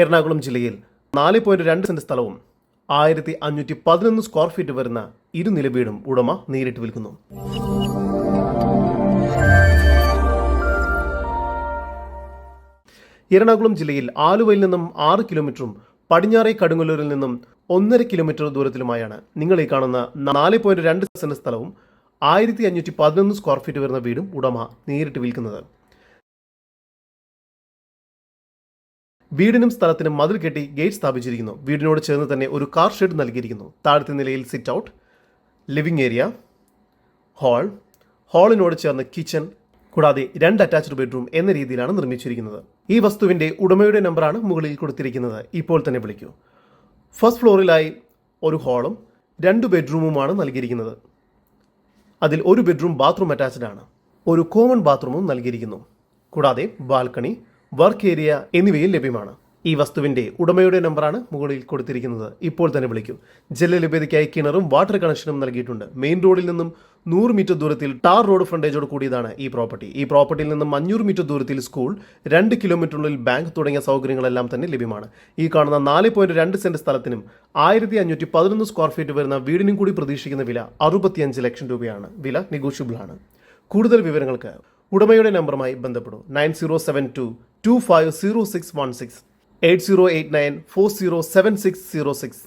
എറണാകുളം ജില്ലയിൽ നാല് പോയിന്റ് രണ്ട് സെന്റ് സ്ഥലവും ആയിരത്തി അഞ്ഞൂറ്റി പതിനൊന്ന് സ്ക്വയർ ഫീറ്റ് വരുന്ന ഇരുനില വീടും ഉടമ നേരിട്ട് വിൽക്കുന്നു. എറണാകുളം ജില്ലയിൽ ആലുവയിൽ നിന്നും ആറ് കിലോമീറ്ററും പടിഞ്ഞാറേ കടുങ്ങല്ലൂരിൽ നിന്നും ഒന്നര കിലോമീറ്റർ ദൂരത്തിലുമായാണ്. നിങ്ങൾ ഈ കാണുന്ന നാല് പോയിന്റ് രണ്ട് സെന്റ് സ്ഥലവും ആയിരത്തി അഞ്ഞൂറ്റി പതിനൊന്ന് സ്ക്വയർ ഫീറ്റ് വരുന്ന വീടും ഉടമ നേരിട്ട് വിൽക്കുന്നത്. വീടിനും സ്ഥലത്തിനും മതിൽ കെട്ടി ഗേറ്റ് സ്ഥാപിച്ചിരിക്കുന്നു. വീടിനോട് ചേർന്ന് തന്നെ ഒരു കാർ ഷെഡ് നൽകിയിരിക്കുന്നു. താഴത്തെ നിലയിൽ sit out living area hall ഹാളിനോട് ചേർന്ന് കിച്ചൺ കൂടാതെ രണ്ട് അറ്റാച്ച്ഡ് ബെഡ്റൂം എന്ന രീതിയിലാണ് നിർമ്മിച്ചിരിക്കുന്നത്. ഈ വസ്തുവിന്റെ ഉടമയുടെ നമ്പറാണ് മുകളിൽ കൊടുത്തിരിക്കുന്നത്. ഇപ്പോൾ തന്നെ വിളിക്കൂ. ഫസ്റ്റ് ഫ്ലോറിലായി ഒരു ഹാളും രണ്ട് ബെഡ്റൂമുമാണ് നൽകിയിരിക്കുന്നത്. അതിൽ ഒരു ബെഡ്റൂം ബാത്റൂം അറ്റാച്ച്ഡ് ആണ്. ഒരു കോമൺ ബാത്റൂമും നൽകിയിരിക്കുന്നു. കൂടാതെ ബാൽക്കണി വർക്ക് ഏരിയ എന്നിവയിൽ ലഭ്യമാണ്. ഈ വസ്തുവിന്റെ ഉടമയുടെ നമ്പറാണ് മുകളിൽ കൊടുത്തിരിക്കുന്നത്. ഇപ്പോൾ തന്നെ വിളിക്കും. ജല ലഭ്യതയ്ക്കായി കിണറും വാട്ടർ കണക്ഷനും നൽകിയിട്ടുണ്ട്. മെയിൻ റോഡിൽ നിന്നും നൂറ് മീറ്റർ ദൂരത്തിൽ ടാർ റോഡ് ഫ്രണ്ടേജോട് കൂടിയതാണ് ഈ പ്രോപ്പർട്ടി ഈ പ്രോപ്പർട്ടിയിൽ നിന്നും അഞ്ഞൂറ് മീറ്റർ ദൂരത്തിൽ സ്കൂൾ രണ്ട് കിലോമീറ്ററിനുള്ളിൽ ബാങ്ക് തുടങ്ങിയ സൗകര്യങ്ങളെല്ലാം തന്നെ ലഭ്യമാണ്. ഈ കാണുന്ന നാല് പോയിന്റ് രണ്ട് സെന്റ് സ്ഥലത്തിനും ആയിരത്തി അഞ്ഞൂറ്റി പതിനൊന്ന് സ്ക്വയർ ഫീറ്റ് വരുന്ന വീടിനും കൂടി പ്രതീക്ഷിക്കുന്ന വില അറുപത്തിയഞ്ച് ലക്ഷം രൂപയാണ്. വില നെഗോഷ്യബിൾ ആണ്. കൂടുതൽ വിവരങ്ങൾക്ക് ഉടമയുടെ നമ്പറുമായി ബന്ധപ്പെടും. Nine zero seven two two five zero six one six eight zero eight nine four zero seven six zero six